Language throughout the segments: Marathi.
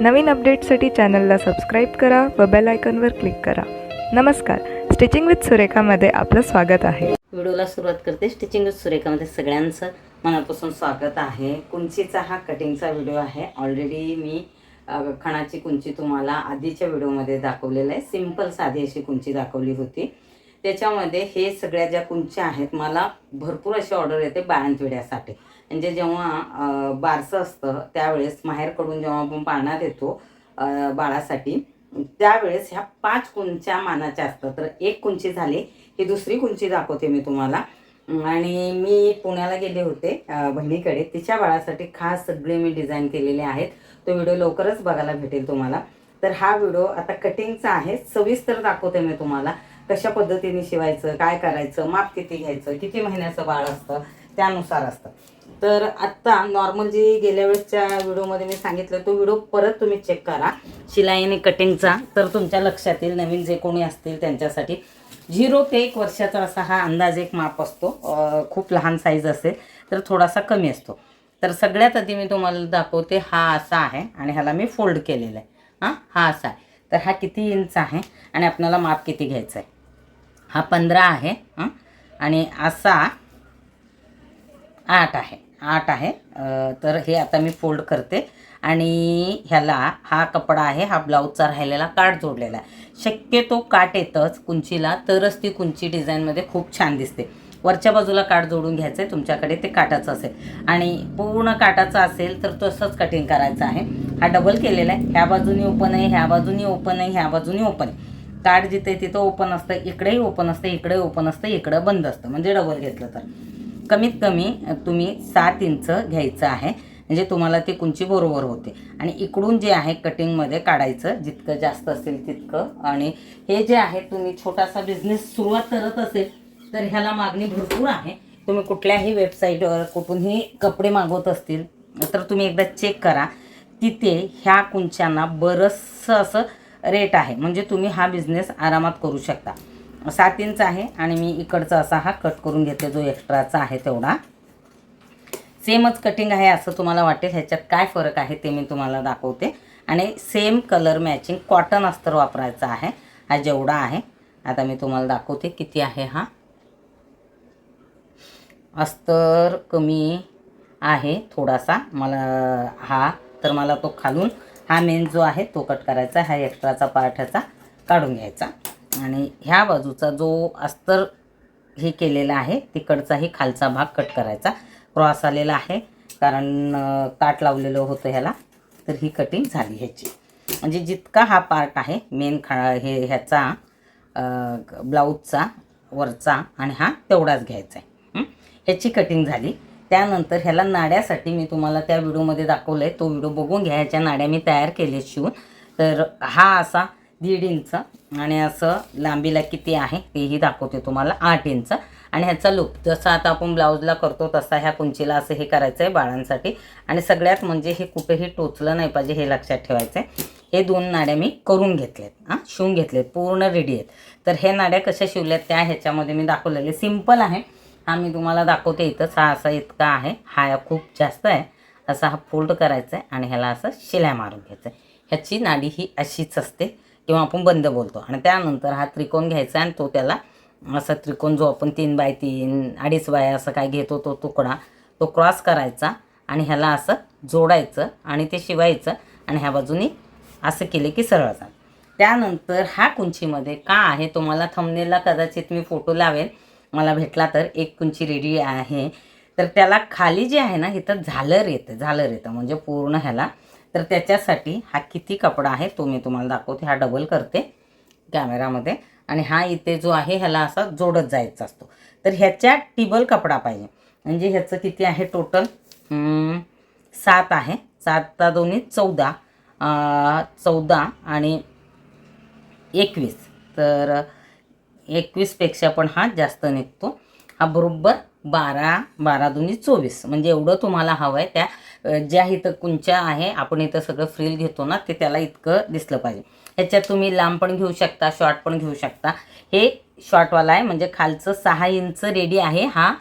नवीन अपडेटसाठी चॅनलला सबस्क्राईब करा व बेल आयकॉनवर क्लिक करा. नमस्कार. स्टिचिंग विथ सुरेखामध्ये आपलं स्वागत आहे. व्हिडिओला सुरुवात करते. स्टिचिंग विथ सुरेखामध्ये सगळ्यांचं मनापासून स्वागत आहे. कुंचीचा हा कटिंगचा व्हिडिओ आहे. ऑलरेडी मी खणाची कुंची तुम्हाला आधीच्या व्हिडिओमध्ये दाखवलेलं आहे. सिंपल साधी अशी कुंची दाखवली होती. त्याच्यामध्ये हे सगळ्या ज्या कुंच्या आहेत मला भरपूर अशी ऑर्डर येते बाळंतविड्यासाठी. म्हणजे जेव्हा बारसं असतं त्यावेळेस माहेरकडून जेव्हा आपण पाळण्यात येतो बाळासाठी त्यावेळेस ह्या पाच कुंच्या मानाच्या असतात. तर एक कुंची झाली ही दुसरी कुंची दाखवते मी तुम्हाला. आणि मी पुण्याला गेले होते बहिणीकडे. तिच्या बाळासाठी खास सगळे मी डिझाईन केलेले आहेत. तो व्हिडिओ लवकरच बघायला भेटेल तुम्हाला. तर हा व्हिडिओ आता कटिंगचा आहे. सविस्तर दाखवते मी तुम्हाला. कशा पद्धतीने शिवायचं काय करायचं माप किती घ्यायचं किती महिन्याचं बाळ असतं त्यानुसार असतं. तर आत्ता नॉर्मल जी गेल्या वेळेसच्या व्हिडिओमध्ये मी सांगितलं तो व्हिडिओ परत तुम्ही चेक करा. शिलाई आणि कटिंगचा तर तुमच्या लक्षात येईल नवीन जे कोणी असतील त्यांच्यासाठी झिरो ते एक वर्षाचा असा हा अंदाज एक माप असतो. खूप लहान साईज असेल तर थोडासा कमी असतो. तर सगळ्यात आधी मी तुम्हाला दाखवते हा असा आहे आणि ह्याला मी फोल्ड केलेला आहे. हां हा असा आहे. तर हा किती इंच आहे आणि आपल्याला माप किती घ्यायचं आहे? हा पंधरा आहे हं? आणि असा आठ आहे. आठ आहे. तर हे आता मी फोल्ड करते. आणि ह्याला हा कपडा आहे हा ब्लाऊजचा राहिलेला काट जोडलेला आहे. शक्यतो काठ येतंच कुंचीला. तरच ती कुंची डिझाईनमध्ये खूप छान दिसते. वरच्या बाजूला काट जोडून घ्यायचं आहे तुमच्याकडे ते काटाचं असेल. आणि पूर्ण काटाचं असेल तर तसंच कटिंग करायचं आहे. हा डबल केलेला आहे. ह्या बाजूनी ओपन आहे ह्या बाजूनी ओपन आहे ह्या बाजूनी ओपन आहे. काट जिथे तिथं ओपन असतं इकडेही ओपन असतं इकडे ओपन असतं इकडं बंद असतं. म्हणजे डबल घेतलं तर. कमीत कमी तुम्ही सात इंच घ्यायचं आहे. म्हणजे तुम्हाला ती कुंची बरोबर होते. आणि इकडून जे आहे कटिंगमध्ये काढायचं जितकं जास्त असेल तितकं. आणि हे जे आहे तुम्ही छोटासा बिझनेस सुरुवात करत असेल तर ह्याला मागणी भरपूर आहे. तुम्ही कुठल्याही वेबसाईटवर कुठूनही कपडे मागवत असतील तर तुम्ही एकदा चेक करा. तिथे ह्या कुंच्यांना बरंचसं असं रेट आहे. म्हणजे तुम्ही हा बिझनेस आरामात करू शकता. सात इंच आहे आणि मी इकडचा असा हा कट करून घेते जो एक्स्ट्राचा आहे तेवढा. सेमच कटिंग आहे असं तुम्हाला वाटेल ह्याच्यात काय फरक आहे ते मी तुम्हाला दाखवते. आणि सेम कलर मॅचिंग कॉटन अस्तर वापरायचा आहे हा जेवढा आहे. आता मी तुम्हाला दाखवते किती आहे हा. अस्तर कमी आहे थोडासा मला हा तर मला तो खालून हा मेन जो आहे तो कट करायचा हा एक्स्ट्राचा पार्ट ह्याचा काढून घ्यायचा. आणि ह्या बाजूचा जो अस्तर हे केलेला आहे तिकडचाही खालचा भाग कट करायचा. क्रॉस आलेला आहे कारण काट लावलेलं होतं ह्याला तर ही कटिंग झाली ह्याची. म्हणजे जितका हा पार्ट आहे मेन खा हे ह्याचा ब्लाऊजचा वरचा आणि हा तेवढाच घ्यायचा आहे. ह्याची कटिंग झाली. त्यानंतर ह्याला नाड्यासाठी मी तुम्हाला त्या व्हिडिओमध्ये दाखवलं आहे तो व्हिडिओ बघून घ्या ह्याच्या नाड्या मी तयार केले शिवून. तर हा असा दीड इंच आणि असं लांबीला किती आहे तेही दाखवते तुम्हाला. आठ इंच. आणि ह्याचा लूप जसं आता आपण ब्लाऊजला करतो तसा ह्या कुंचीला असं हे करायचं आहे बाळांसाठी. आणि सगळ्यात म्हणजे हे कुठेही टोचलं नाही पाहिजे हे लक्षात ठेवायचं आहे हे दोन नाड्या मी करून घेतलेत हां शिवून घेतलेत पूर्ण रेडी आहेत. तर हे नाड्या कशा शिवल्यात त्या ह्याच्यामध्ये मी दाखवलेले. सिंपल आहे. हा मी तुम्हाला दाखवते इथंच हा असा इतका आहे. हा खूप जास्त आहे. असा हा फोल्ड करायचा आहे आणि ह्याला असं शिलाय मारून घ्यायचं आहे ह्याची नाडी ही अशीच असते. किंवा आपण बंद बोलतो. आणि त्यानंतर हा त्रिकोण घ्यायचा आणि तो त्याला असा त्रिकोण जो आपण तीन बाय तीन अडीच बाय असं काय घेतो तो तुकडा तो क्रॉस करायचा आणि ह्याला असं जोडायचं आणि ते शिवायचं आणि ह्या बाजूनी असं केले की सरळ जात. त्यानंतर ह्या कुंचीमध्ये का आहे तुम्हाला थंबनेलला कदाचित मी फोटो लावेल. मला भेटला तर एक कुंची रेडी आहे. तर त्याला खाली जे आहे ना इथं झालर येतं झालर येतं. म्हणजे पूर्ण ह्याला तर त्याच्यासाठी हा किती कपडा आहे तो मी तुम्हाला दाखवते. हा डबल करते कॅमेरामध्ये आणि हा इथे जो आहे ह्याला असा जोडत जायचा असतो. तर ह्याच्या टिबल कपडा पाहिजे. म्हणजे ह्याचं किती आहे टोटल सात आहे. सातता दोन्ही चौदा. चौदा आणि एकवीस. तर एकवीसपेक्षा पण हा जास्त निघतो. हा बरोबर बारा बारा दोन्ही चोवीस. म्हणजे एवढं तुम्हाला हवं आहे त्या ज्या इथं कुंच्या आहे आपण इथं सगळं फ्रील घेतो ना ते त्याला इतकं दिसलं पाहिजे. ह्याच्यात तुम्ही लांब पण घेऊ शकता शॉर्ट पण घेऊ शकता. हे शॉर्टवाला आहे म्हणजे खालचं सहा इंच रेडी आहे हा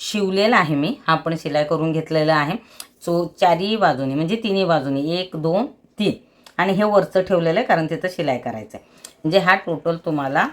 शिवलेला आहे मी. हा पण शिलाई करून घेतलेला आहे. सो चारही बाजूनी म्हणजे तिन्ही बाजूनी एक दोन तीन. आणि हे वरचं ठेवलेलं आहे कारण तिथं शिलाई करायचं आहे म्हणजे हा टोटल तुम्हाला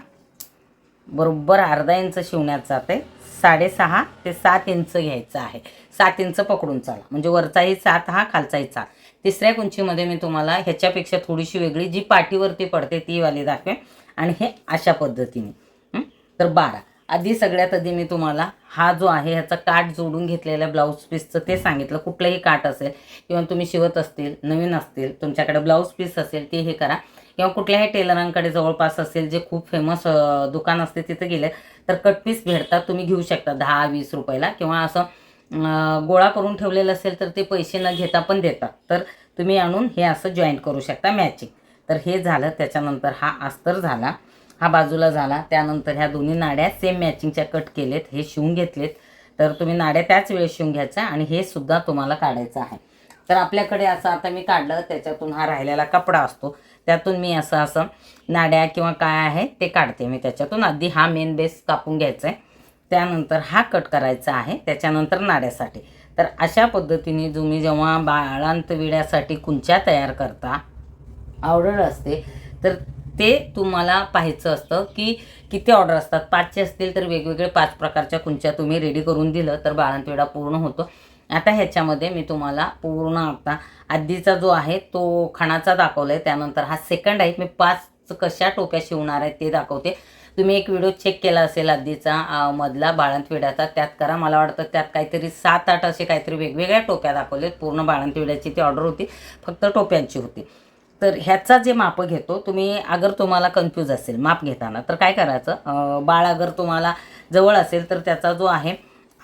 बरोबर अर्धा इंच शिवण्यात जाते साडेसहा ते सात इंच घ्यायचं आहे. सात इंच पकडून चाला. म्हणजे वरचाही सात हा खालचाही सात तिसऱ्या कुंचीमध्ये मी तुम्हाला ह्याच्यापेक्षा थोडीशी वेगळी जी पाठीवरती पडते ती वाली दाखवेन. आणि हे अशा पद्धतीने. तर बारा. आधी सगळ्यात आधी मी तुम्हाला हा जो आहे ह्याचा काठ जोडून घेतलेला ब्लाऊज पीसचं ते सांगितलं. कुठलंही काठ असेल किंवा तुम्ही शिवत असतील नवीन असतील तुमच्याकडे ब्लाऊज पीस असेल ते हे करा. किंवा कुठल्याही टेलरांकडे जवळपास असेल जे खूप फेमस दुकान असते तिथे गेले तर कटपीस भेटतात तुम्ही घेऊ शकता. दहा वीस रुपयाला किंवा असं गोळा करून ठेवलेलं असेल तर ते पैसे न घेता पण देतात. तर तुम्ही आणून हे असं जॉईंट करू शकता मॅचिंग तर हे झालं त्याच्यानंतर हा अस्तर झाला हा बाजूला झाला त्यानंतर ह्या दोन्ही नाड्या सेम मॅचिंगच्या कट केलेत हे शिवून घेतलेत. तर तुम्ही नाड्या त्याच वेळेस शिवून घ्यायचा आणि हे सुद्धा तुम्हाला काढायचं आहे. तर आपल्याकडे असं आता मी काढलं त्याच्यातून हा राहिलेला कपडा असतो. त्यातून मी असं असं नाड्या किंवा काय आहे ते काढते. मी त्याच्यातून आधी हा मेन बेस कापून घ्यायचा आहे त्यानंतर हा कट करायचा आहे. त्याच्यानंतर नाड्यासाठी. तर अशा पद्धतीने तुम्ही जेव्हा बाळांत विड्यासाठी कुंच्या तयार करता ऑर्डर असते तर ते तुम्हाला पाहायचं असतं की किती ऑर्डर असतात. पाचचे असतील तर वेगवेगळे पाच प्रकारच्या कुंच्या तुम्ही रेडी करून दिलं तर बाळंतविडा पूर्ण होतो. आता ह्याच्यामध्ये मी तुम्हाला पूर्ण आता आधीचा जो आहे तो खणाचा दाखवला आहे त्यानंतर हा सेकंड आहे. मी पाच कशा टोप्या शिवणार आहेत ते दाखवते. तुम्ही एक व्हिडिओ चेक केला असेल आधीचा मधला बाळंतविड्याचा त्यात करा. मला वाटतं त्यात काहीतरी सात आठ असे काहीतरी वेगवेगळ्या टोप्या दाखवलेत. पूर्ण बाळंतविड्याची ती ऑर्डर होती. फक्त टोप्यांची होती. तर ह्याचा जे माप घेतो तुम्ही अगर तुम्हाला कन्फ्यूज असेल माप घेताना तर काय करायचं? बाळ अगर तुम्हाला जवळ असेल तर त्याचा जो आहे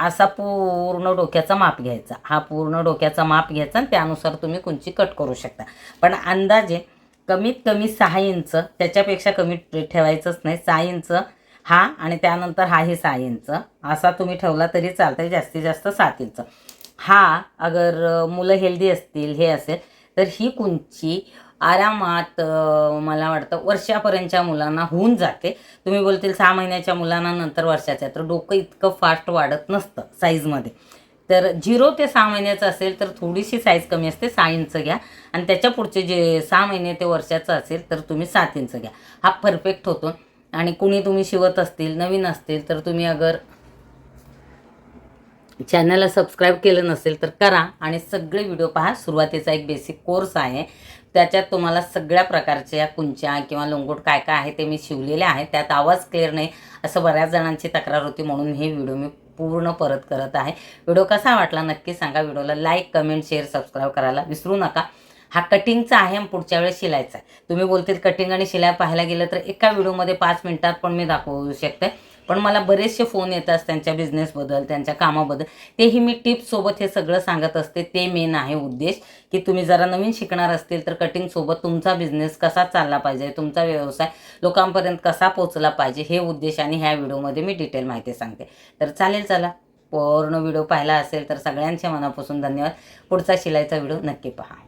असा पूर्ण डोक्याचा माप घ्यायचा. हा पूर्ण डोक्याचा माप घ्यायचा आणि त्यानुसार तुम्ही कुंची कट करू शकता. पण अंदाजे कमीत कमी सहा इंच त्याच्यापेक्षा कमी ठेवायचंच नाही. सहा इंच हा आणि त्यानंतर हा हे सहा इंच. असा तुम्ही ठेवला तरी चालतं जास्तीत जास्त सात इंच. हा अगर मुलं हेल्दी असतील हे असेल तर ही कुंची आरामात मला वाटतं वर्षापर्यंतच्या मुलांना होऊन जाते. तुम्ही बोलतील सहा महिन्याच्या मुलांना नंतर वर्षाच्या. तर डोकं इतकं फास्ट वाढत नसतं साईजमध्ये तर झिरो ते सहा महिन्याचं असेल तर थोडीशी साईज कमी असते सहा इंच घ्या. आणि त्याच्या पुढचे जे सहा महिने ते वर्षाचं असेल तर तुम्ही सात इंच घ्या. हा परफेक्ट होतो. आणि कुणी तुम्ही शिवत असतील नवीन असतील तर तुम्ही अगर चॅनलला सबस्क्राईब केलं नसेल तर करा आणि सगळे व्हिडिओ पहा. सुरुवातीचा एक बेसिक कोर्स आहे. त्याच्यात तुम्हाला सगळ्या प्रकारच्या कुंच्या किंवा लोंगोट काय काय आहे ते मी शिवलेले आहे. त्यात आवाज क्लिअर नाही असं बऱ्याच जणांची तक्रार होती म्हणून हे व्हिडिओ मी पूर्ण परत करत आहे. व्हिडिओ कसा वाटला नक्की सांगा. व्हिडिओला लाईक कमेंट शेअर सबस्क्राईब करायला विसरू नका. हा कटिंगचा आहे आणि पुढच्या वेळेस शिलायचा आहे. तुम्ही बोलतील कटिंग आणि शिलाई पाहायला गेलं तर एका व्हिडिओमध्ये पाच मिनिटात पण मी दाखवू शकते. पण मला बरेचसे फोन येतात त्यांच्या बिझनेसबद्दल त्यांच्या कामाबद्दल. तेही मी टिप्ससोबत हे सगळं सांगत असते. ते मेन आहे उद्देश की तुम्ही जरा नवीन शिकणार असतील तर कटिंगसोबत तुमचा बिझनेस कसा चालला पाहिजे तुमचा व्यवसाय लोकांपर्यंत कसा पोचला पाहिजे हे उद्देशाने ह्या व्हिडिओमध्ये मी डिटेल माहिती सांगते. तर चालेल चला. पूर्ण व्हिडिओ पाहिला असेल तर सगळ्यांच्या मनापासून धन्यवाद. पुढचा शिलाईचा व्हिडिओ नक्की पहा.